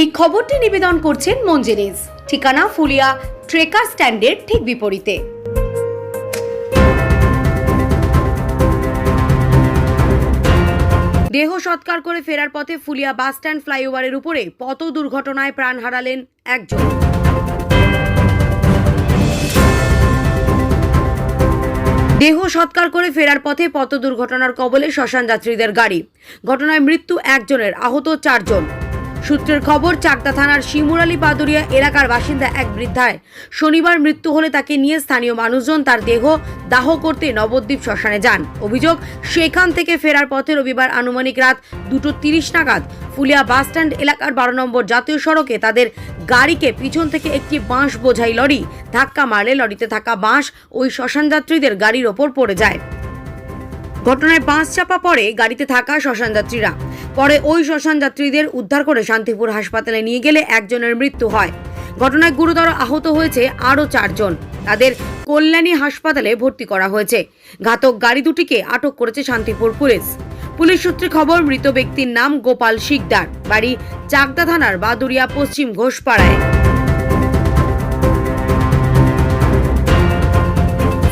এই খবরটি নিবেদন করছেন মঞ্জেরিজ। ঠিকানা ফুলিয়া ট্রেকার স্ট্যান্ডের ঠিক বিপরীতে। দেহ সৎকার করে ফেরার পথে ফুলিয়া বাস স্ট্যান্ড ফ্লাইওভারের উপরে পথ দুর্ঘটনায় প্রাণ হারালেন একজন। দেহ সৎকার করে ফেরার পথে পথ দুর্ঘটনার কবলে শ্মশান যাত্রীদের গাড়ি। ঘটনায় মৃত্যু একজনের, আহত চারজন। সূত্রের খবর, চাকদা থানার শিমুরালী পাদুরিয়া এলাকার বাসিন্দা এক বৃদ্ধায়। শনিবার মৃত্যু হলে তাকে নিয়ে স্থানীয় মানুষজন তার দেহ দাহ করতে নবদ্বীপ শ্মশানে যান। অভিযোগ, সেখান থেকে ফেরার পথে রবিবার আনুমানিক রাত দুটো তিরিশ নাগাদ ফুলিয়া বাসস্ট্যান্ড এলাকার বারো নম্বর জাতীয় সড়কে তাদের গাড়িকে পিছন থেকে একটি বাঁশ বোঝাই লরি ধাক্কা মারলে লরিতে থাকা বাঁশ ওই শ্মশান যাত্রীদের গাড়ির ওপর পড়ে যায়। ঘটনায় বাস চাপা পড়ে গাড়িতে থাকা শ্মশান যাত্রীরা। পরে ওই শ্মশান যাত্রীদের উদ্ধার করে শান্তিপুর হাসপাতালে নিয়ে গেলে একজনের মৃত্যু হয়। ঘটনায় গুরুতর আহত হয়েছে আরও চারজন। তাদের কল্যাণী হাসপাতালে ভর্তি করা হয়েছে। ঘাতক গাড়ি দুটিকে আটক করেছে শান্তিপুর পুলিশ। পুলিশ সূত্রে খবর, মৃত ব্যক্তির নাম গোপাল শিকদার। বাড়ি চাকদা থানার বাদুরিয়া পশ্চিম ঘোষপাড়ায়।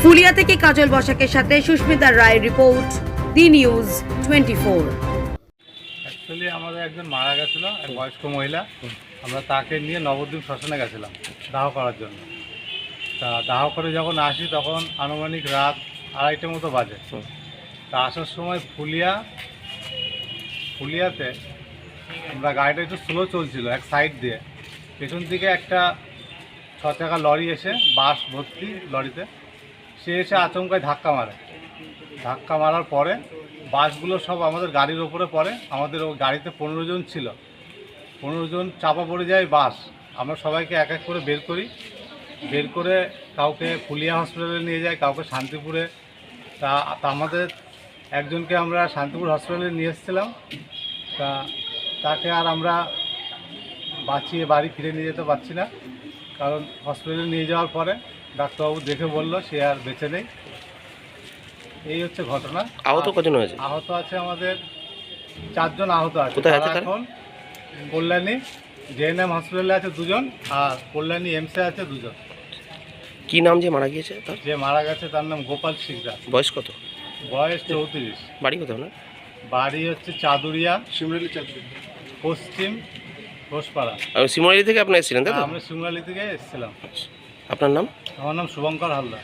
ফুলিয়া থেকে কাজল বসাকের সাথে Susmita Roy report, the news twenty four. Actually আমাদের একজন মারা গেছিল, এক বয়স্ক মহিলা। আমরা তাকে নিয়ে নবদ্বীপ শ্মশানে গেছিলাম, দাহ করার জন্য। তা দাহ করে যখন আসি, তখন আনুমানিক রাত আড়াইটে মতো বাজে। তা আসার সময় ফুলিয়া, ফুলিয়াতে আমরা গাড়িটা একটু স্লো চলছিল, এক সাইড দিয়ে। পেছন দিকে একটা ছ চাকা লরি এসে বাস ভর্তি লরিতে সে এসে আচমকায় ধাক্কা মারে। ধাক্কা মারার পরে বাসগুলো সব আমাদের গাড়ির ওপরে পড়ে। আমাদের গাড়িতে পনেরো জন ছিল। পনেরো জন চাপা পড়ে যায় বাস। আমরা সবাইকে এক এক করে বের করি। বের করে কাউকে ফুলিয়া হসপিটালে নিয়ে যাই কাউকে শান্তিপুরে। তা আমাদের একজনকে আমরা শান্তিপুর হসপিটালে নিয়ে এসেছিলাম। তা, তাকে আর আমরা বাঁচিয়ে বাড়ি ফিরে নিয়ে যেতে পারছি না। কারণ হসপিটালে নিয়ে যাওয়ার পরে ডাক্তারবাবু দেখে বলল সে আর বেঁচে নেই। এই হচ্ছে ঘটনা। আহত কজন হয়েছে? আহত আছে আমাদের চারজন আহত আছে। কোথায় আছে তারা তারা? এখন কল্যাণী জেএনএম হসপিটালে আছে দুজন আর কল্যাণী এমসে আছে দুজন। কি নাম যে মারা গিয়েছে তার? যে মারা গেছে তার নাম গোপাল শিকদার। বয়স কত? বয়স চৌত্রিশ। বাড়ি কোথাও না বাড়ি হচ্ছে চাদুরিয়া শিমরালি চাদুরিয়া। পশ্চিম ঘোষপাড়া। আমি সিমরালি থেকে আপনি এসেছিলেন তাই তো? আমরা সিমরালি থেকে এসেছিলাম। আপনার নাম? আমার নাম শুভঙ্কর হালদার।